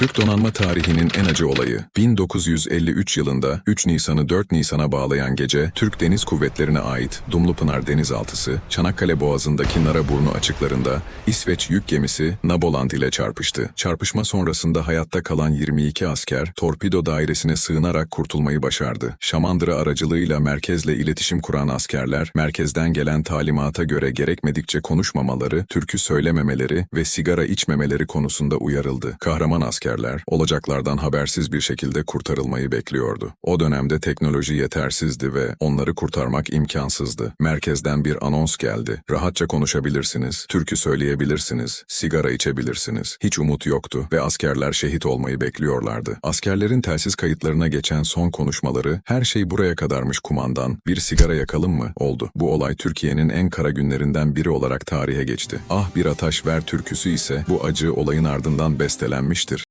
Türk donanma tarihinin en acı olayı. 1953 yılında 3 Nisan'ı 4 Nisan'a bağlayan gece Türk Deniz Kuvvetleri'ne ait Dumlupınar Denizaltısı, Çanakkale Boğazı'ndaki Naraburnu açıklarında İsveç yük gemisi Naboland ile çarpıştı. Çarpışma sonrasında hayatta kalan 22 asker torpido dairesine sığınarak kurtulmayı başardı. Şamandıra aracılığıyla merkezle iletişim kuran askerler, merkezden gelen talimata göre gerekmedikçe konuşmamaları, türkü söylememeleri ve sigara içmemeleri konusunda uyarıldı. Kahraman askerler, olacaklardan habersiz bir şekilde kurtarılmayı bekliyordu. O dönemde teknoloji yetersizdi ve onları kurtarmak imkansızdı. Merkezden bir anons geldi. Rahatça konuşabilirsiniz, türkü söyleyebilirsiniz, sigara içebilirsiniz. Hiç umut yoktu ve askerler şehit olmayı bekliyorlardı. Askerlerin telsiz kayıtlarına geçen son konuşmaları, her şey buraya kadarmış kumandan, bir sigara yakalım mı? oldu. Bu olay Türkiye'nin en kara günlerinden biri olarak tarihe geçti. Ah bir ataş ver türküsü ise bu acı olayın ardından bestelenmiştir.